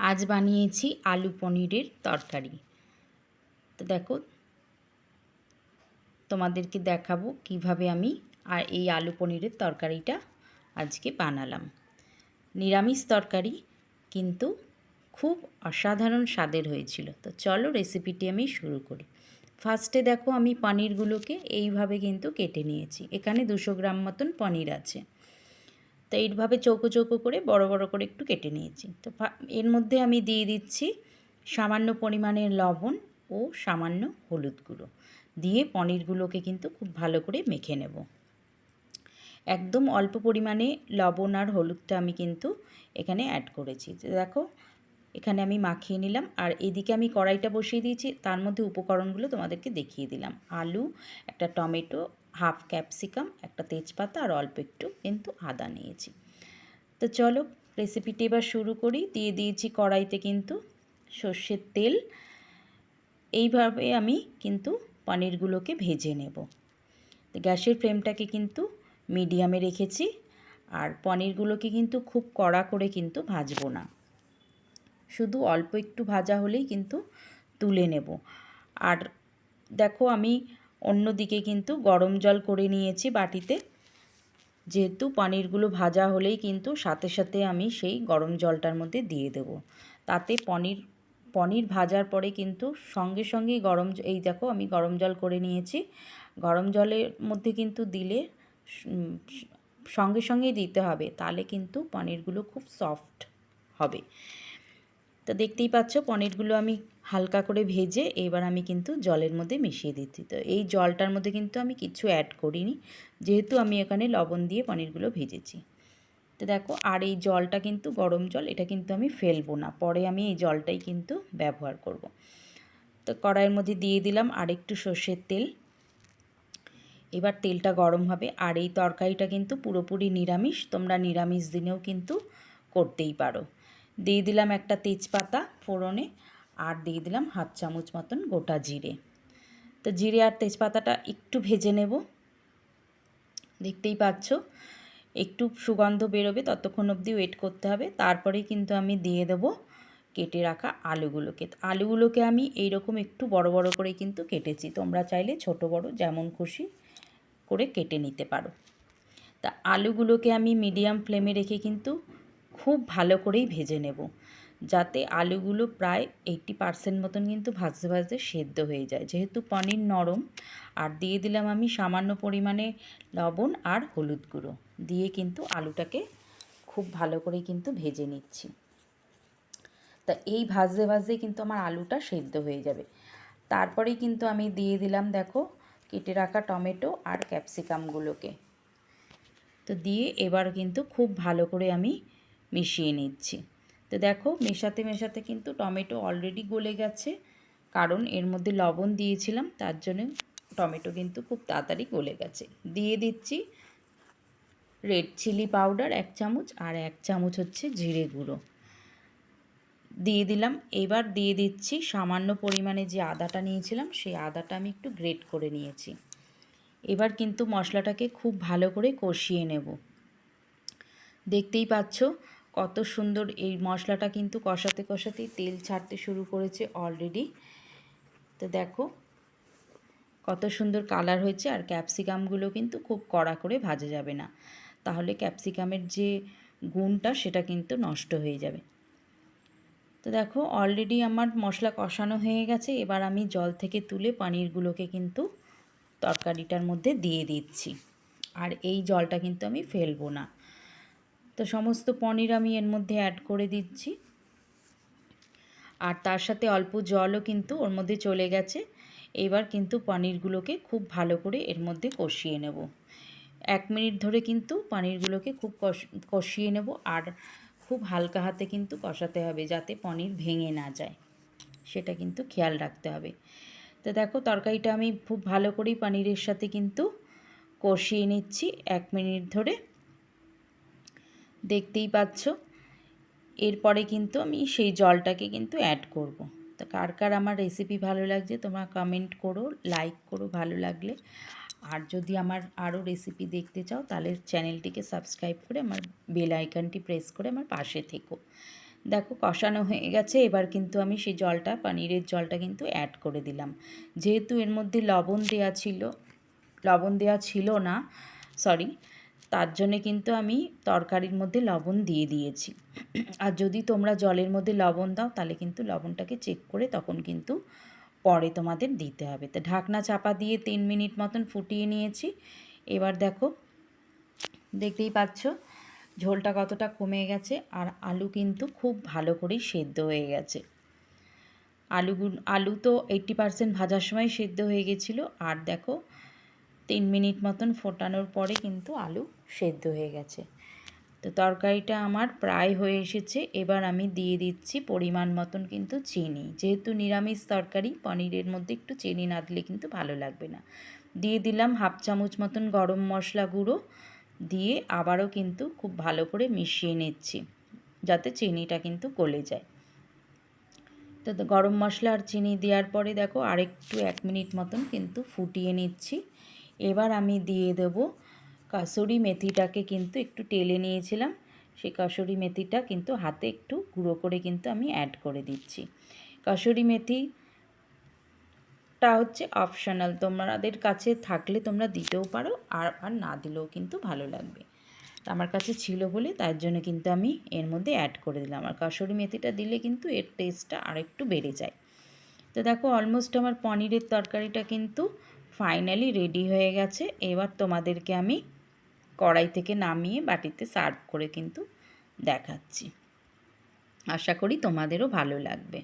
আজ বানিয়েছি আলু পনিরের তরকারি। তো দেখো, তোমাদেরকে দেখাবো কীভাবে আমি আর এই আলু পনিরের তরকারিটা আজকে বানালাম। নিরামিষ তরকারি কিন্তু খুব অসাধারণ স্বাদের হয়েছিল। তো চলো রেসিপিটি আমি শুরু করি। ফার্স্টে দেখো আমি পনিরগুলোকে এইভাবে কিন্তু কেটে নিয়েছি। এখানে দুশো গ্রাম মতন পনির আছে। তো এইভাবে চৌকো চৌকো করে বড় বড় করে একটু কেটে নিয়েছি। তো এর মধ্যে আমি দিয়ে দিচ্ছি সামান্য পরিমাণের লবণ ও সামান্য হলুদ গুঁড়ো। দিয়ে পনিরগুলোকে কিন্তু খুব ভালো করে মেখে নেব। একদম অল্প পরিমাণে লবণ আর হলুদটা আমি কিন্তু এখানে অ্যাড করেছি। দেখো এখানে আমি মাখিয়ে নিলাম। আর এদিকে আমি কড়াইটা বসিয়ে দিয়েছি। তার মধ্যে উপকরণগুলো তোমাদেরকে দেখিয়ে দিলাম। আলু, একটা টমেটো, হাফ ক্যাপসিকাম, একটা তেজপাতা আর অল্প একটু কিন্তু আদা নিয়েছি। তো চলো, রেসিপিটি এবার শুরু করি। দিয়ে দিয়েছি কড়াইতে কিন্তু সর্ষের তেল। এইভাবে আমি কিন্তু পনিরগুলোকে ভেজে নেব। গ্যাসের ফ্লেমটাকে কিন্তু মিডিয়ামে রেখেছি। আর পনিরগুলোকে কিন্তু খুব কড়া করে কিন্তু ভাজবো না। শুধু অল্প একটু ভাজা হলেই কিন্তু তুলে নেব। আর দেখো আমি অন্যদিকে কিন্তু গরম জল করে নিয়েছি বাটিতে। যেহেতু পনিরগুলো ভাজা হলেই কিন্তু সাথে সাথে আমি সেই গরম জলটার মধ্যে দিয়ে দেব। তাতে পনির পনির ভাজার পরে কিন্তু সঙ্গে সঙ্গেই গরম এই দেখো আমি গরম জল করে নিয়েছি। গরম জলের মধ্যে কিন্তু দিলে সঙ্গে সঙ্গেই দিতে হবে। তাহলে কিন্তু পনিরগুলো খুব সফট হবে। তো দেখতেই পাচ্ছ পনিরগুলো আমি হালকা করে ভেজে এবার আমি কিন্তু জলের মধ্যে মিশিয়ে দিচ্ছি। তো এই জলটার মধ্যে কিন্তু আমি কিছু অ্যাড করিনি, যেহেতু আমি এখানে লবণ দিয়ে পনিরগুলো ভেজেছি। তো দেখো, আর এই জলটা কিন্তু গরম জল, এটা কিন্তু আমি ফেলব না, পরে আমি এই জলটাই কিন্তু ব্যবহার করব। তো কড়াইয়ের মধ্যে দিয়ে দিলাম আর একটু সর্ষের তেল। এবার তেলটা গরম হবে, আর এই তরকারিটা কিন্তু পুরোপুরি নিরামিষ, তোমরা নিরামিষ দিনেও কিন্তু করতেই পারো। দিয়ে দিলাম একটা তেজপাতা ফোড়নে আর দিয়ে দিলাম হাফ চামচ মতন গোটা জিরে। তো জিরে আর তেজপাতাটা একটু ভেজে নেব। দেখতেই পাচ্ছ, একটু সুগন্ধ বেরোবে, ততক্ষণ অবধি ওয়েট করতে হবে। তারপরেই কিন্তু আমি দিয়ে দেব কেটে রাখা আলুগুলোকে। আলুগুলোকে আমি এইরকম একটু বড় বড় করে কিন্তু কেটেছি। তোমরা চাইলে ছোট বড়, যেমন খুশি করে কেটে নিতে পারো। তা আলুগুলোকে আমি মিডিয়াম ফ্লেমে রেখে কিন্তু খুব ভালো করেই ভেজে নেব। যাতে আলুগুলো প্রায় এইটটি পারসেন্ট মতন কিন্তু ভাজতে ভাজতে সেদ্ধ হয়ে যায়। যেহেতু পনির নরম, আর দিয়ে দিলাম আমি সামান্য পরিমাণে লবণ আর হলুদ গুঁড়ো। দিয়ে কিন্তু আলুটাকে খুব ভালো করে কিন্তু ভেজে নিচ্ছি। তা এই ভাজতে ভাজতে কিন্তু আমার আলুটা সেদ্ধ হয়ে যাবে। তারপরেই কিন্তু আমি দিয়ে দিলাম দেখো, কেটে রাখা টমেটো আর ক্যাপসিকামগুলোকে তো দিয়ে এবার কিন্তু খুব ভালো করে আমি মিশিয়ে নিচ্ছি। তো দেখো, মেশাতে মেশাতে কিন্তু টমেটো অলরেডি গলে গেছে। কারণ এর মধ্যে লবণ দিয়েছিলাম, তার জন্য টমেটো কিন্তু খুব তাড়াতাড়ি গলে গেছে। দিয়ে দিচ্ছি রেড চিলি পাউডার এক চামচ আর এক চামচ হচ্ছে জিরে গুঁড়ো। দিয়ে দিলাম, এবার দিয়ে দিচ্ছি সামান্য পরিমাণে যে আদাটা নিয়েছিলাম, সেই আদাটা আমি একটু গ্রেট করে নিয়েছি। এবার কিন্তু মশলাটাকে খুব ভালো করে কষিয়ে নেব। দেখতেই পাচ্ছ কত সুন্দর এই মশলাটা কিন্তু কষাতে কষাতেই তেল ছাড়তে শুরু করেছে অলরেডি তো দেখো কত সুন্দর কালার হয়েছে আর ক্যাপসিকামগুলো কিন্তু খুব কড়া করে ভাজা যাবে না। তাহলে ক্যাপসিকামের যে গুণটা সেটা কিন্তু নষ্ট হয়ে যাবে। তো দেখো অলরেডি আমার মশলা কষানো হয়ে গেছে, এবার আমি জল থেকে তুলে পানিরগুলোকে কিন্তু তরকারিটার মধ্যে দিয়ে দিচ্ছি। আর এই জলটা কিন্তু আমি ফেলব না। তো সমস্ত পনির আমি এর মধ্যে অ্যাড করে দিচ্ছি। আর তার সাথে অল্প জলও কিন্তু ওর মধ্যে চলে গেছে। এবার কিন্তু পনিরগুলোকে খুব ভালো করে এর মধ্যে কষিয়ে নেব। এক মিনিট ধরে কিন্তু পনিরগুলোকে খুব কষিয়ে নেব। আর খুব হালকা হাতে কিন্তু কষাতে হবে যাতে পনির ভেঙে না যায়। সেটা কিন্তু খেয়াল রাখতে হবে। তো দেখো তরকারিটা আমি খুব ভালো করেই পনিরের সাথে কিন্তু কষিয়ে নিচ্ছি। এক মিনিট ধরে দেখতেই পাচ্ছ। এরপরে কিন্তু আমি সেই জলটাকে কিন্তু অ্যাড করব। তো কার কার আমার রেসিপি ভালো লাগছে তোমরা কমেন্ট করো লাইক করো ভালো লাগলে। আর যদি আমার আরও রেসিপি দেখতে চাও, তাহলে চ্যানেলটিকে সাবস্ক্রাইব করে আমার বেল আইকনটি প্রেস করে আমার পাশে থেকো। দেখো কষানো হয়ে গেছে, এবার কিন্তু আমি সেই জলটা, পনিরের জলটা কিন্তু অ্যাড করে দিলাম। যেহেতু এর মধ্যে লবণ দেওয়া ছিল, লবণ দেওয়া ছিল না সরি তার জন্যে কিন্তু আমি তরকারির মধ্যে লবণ দিয়ে দিয়েছি। আর যদি তোমরা জলের মধ্যে লবণ দাও, তাহলে কিন্তু লবণটাকে চেক করে তখন কিন্তু পরে তোমাদের দিতে হবে। তো ঢাকনা চাপা দিয়ে তিন মিনিট মতন ফুটিয়ে নিয়েছি। এবার দেখো, দেখতেই পাচ্ছ, ঝোলটা কতটা কমে গেছে আর আলু কিন্তু খুব ভালো করেই সেদ্ধ হয়ে গেছে। আলু আলু তো এইট্টি পারসেন্ট ভাজার সময় সেদ্ধ হয়ে গেছিল। আর দেখো তিন মিনিট মতন ফোটানোর পরে কিন্তু আলু সেদ্ধ হয়ে গেছে। তো তরকারিটা আমার প্রায় হয়ে এসেছে। এবার আমি দিয়ে দিচ্ছি পরিমাণ মতন কিন্তু চিনি। যেহেতু নিরামিষ তরকারি, পনিরের মধ্যে একটু চিনি না দিলে কিন্তু ভালো লাগবে না। দিয়ে দিলাম হাফ চামচ মতন গরম মশলা গুঁড়ো। দিয়ে আবারও কিন্তু খুব ভালো করে মিশিয়ে নিচ্ছি, যাতে চিনিটা কিন্তু গলে যায়। তো গরম মশলা আর চিনি দেওয়ার পরে দেখো আরেকটু এক মিনিট মতন কিন্তু ফুটিয়ে নিচ্ছি। এবার আমি দিয়ে দেব কাসুরি মেথিটাকে কিন্তু একটু টেলে নিয়েছিলাম। সেই কাসুরি মেথিটা কিন্তু হাতে একটু গুঁড়ো করে কিন্তু আমি অ্যাড করে দিচ্ছি। কাসুরি মেথিটা হচ্ছে অপশনাল তোমাদের কাছে থাকলে তোমরা দিতেও পারো আর আর না দিলেও কিন্তু ভালো লাগবে। আমার কাছে ছিল বলে তার জন্য কিন্তু আমি এর মধ্যে অ্যাড করে দিলাম। আর কাসুরি মেথিটা দিলে কিন্তু এর টেস্টটা আরেকটু বেড়ে যায়। তো দেখো অলমোস্ট আমার পনিরের তরকারিটা কিন্তু ফাইনালি রেডি হয়ে গেছে। এবার তোমাদেরকে আমি কড়াই থেকে নামিয়ে বাটিতে সার্ভ করে কিন্তু দেখাচ্ছি। আশা করি তোমাদেরও ভালো লাগবে।